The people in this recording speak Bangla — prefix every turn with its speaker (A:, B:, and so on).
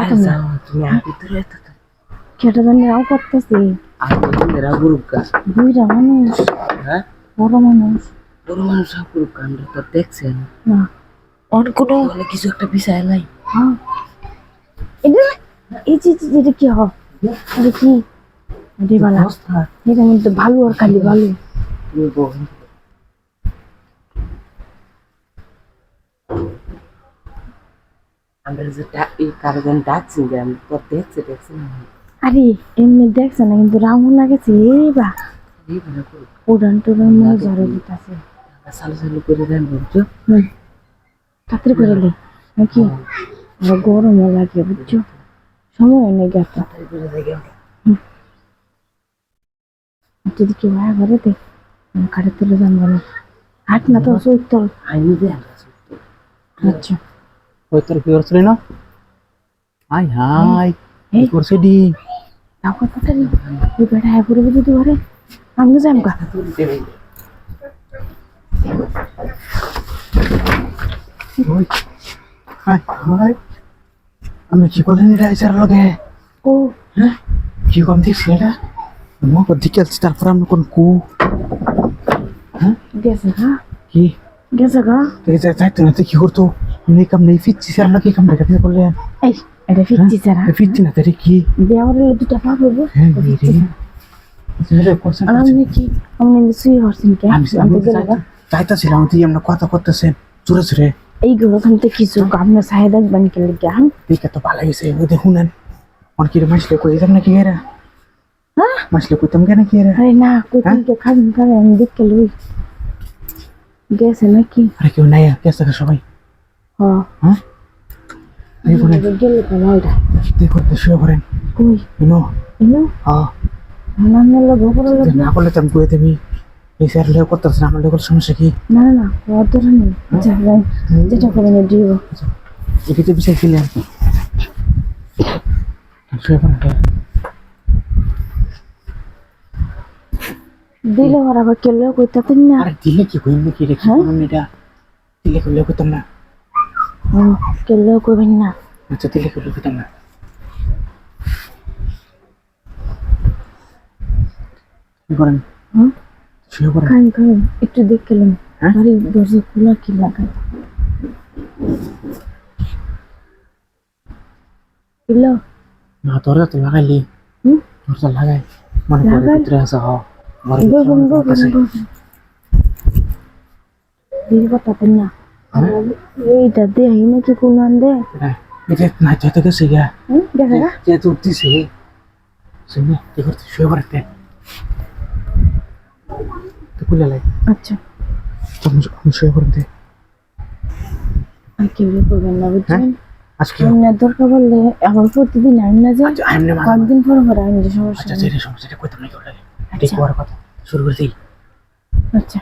A: আমি
B: তুমি
A: কেটে রাও করতেছি
B: গ্রুপ
A: মানুষ
B: হ্যাঁ
A: বড় মানুষ
B: বড় মানুষ সব গ্রুপ কাণ্ড তো দেখছেন
A: না
B: অন কোনো হলে কিছু একটা বিষয় নাই
A: হ্যাঁ এটা এই যে যে- এটা কি হয় এটা কি এটা বালা ভালো আর খালি ভালো
B: তুমি আমরা যে ডা- ডাকছি যে আমি তো দেখছে দেখছি না।
A: আরে এমনি দেখছে না কিন্তু রাউন্ড লাগেছে এই বা।
B: বলে
A: উড়ান টুড়ান মনে ঝড়ে দিতেছে।
B: করে দেন বুঝছ?
A: তাড়াতাড়ি করে লে নাকি আর গরমও লাগে বুঝছ? সময় নেই
B: করে দেখে
A: যদি কেউ আয়া ঘরে দে আমি কাঠে তুলে জানব না। হাট না তো সই
B: আইনি দেন
A: আচ্ছা।
C: কি করছিল না হাই হাই
A: এই।
C: কি করছে ডি
A: তাও কথা তাহলে ওই বেটা আয়া পড়বে যদি ঘরে আমি যাই গা
C: ওই হাই হাই আমি এটা এসার লগে
A: ও
C: হ্যাঁ কম দেখছি এটা মো দিকে আছে তারপর আমরা কোন কু
A: গেছে গা
C: কি
A: গেছে গা
C: যাইতো না কি করতো আমি কাম নেই ফিরছি স্যার না কি কাম রেখে আপনি করলেন
A: এই এটা ফিরছি সারা
C: ফিরছি না তারে কি?
A: দেওয়ারে দুটা পা করব
C: হ্যাঁ করছেন
A: আর আমি কি আমি শুয়ে হচ্ছেন কে
C: আমি চাইতাছিলাম তুই আমরা কথা করতেছেন চুরে চুরে
A: এই গো ওখান থেকে কিছু আপনার সাহেব দেখবেন কে লেগে আম
C: দিকে তো ভালো হয়েছে ওই দেখুন অনেক মাসলে কই যাম নাকি এরা?
A: হ্যাঁ?
C: মাসলে কইতাম কেন কি এরা?
A: আরে না কই কে খাবেন খাবেন দেখতে লই। গেছে নাকি?
C: আরে কেউ নাই থাকে সবাই। হ্যাঁ? এই দেখো শুয়ে পড়েন
A: কই?
C: ইনো।
A: এনো
C: হ্যাঁ
A: নানার লোক করে
C: যদি না করলে তো আমি কয়ে দেবি। এই স্যার লেও করতেছে না আমার লেগের সমস্যা কি?
A: না না না নেই। আচ্ছা যেটা দিব।
C: বিষয় ছিলেন শুয়ে পড়েন
A: দিলে ওর আবার কেলে কইতাতেন না।
C: আরে দিলে কি হইল কি রে?
A: হ্যাঁ?
C: এটা? দিলে করলে কইতাম না।
A: হুম, কেলে কইবেন না।
C: আচ্ছা দিলে করলে কইতাম না কি করেন?
A: হুম?
C: শুয়ে পড়েন।
A: খান খান একটু দেখলেন
C: হ্যাঁ?
A: বাড়ির দরজা খোলা কি লাগাই এলো?
C: না দরজা তো লাগাইলি।
A: হুম?
C: দরজা লাগাই। মনে
A: লাগাই?
C: ভিতরে আছে হ। ঘরের ভিতরে।
A: বলবেন দিয়ে কথাতেন না? এইটা দেহি নাকি কোন আনদে
C: হ্যাঁ, না যেতে গেছে গা
A: দেখা গা
C: যে। তো উঠতেছে শুনে কি করতে শুয়ে পড়তে তো কুলে লাই।
A: আচ্ছা।
C: তুমি আমি শুয়ে পড়তে
A: আর কেউ করবেন না বুঝছেন?
C: আজকে
A: আপনার দরকার বললে আবার প্রতিদিন আইন না যে
C: আচ্ছা
A: কয়েকদিন পরে পরে আইন যে সমস্যা
C: আচ্ছা। সমস্যাটা কইতাম না কি ঠিক কথা। শুরু করে দিই।
A: আচ্ছা।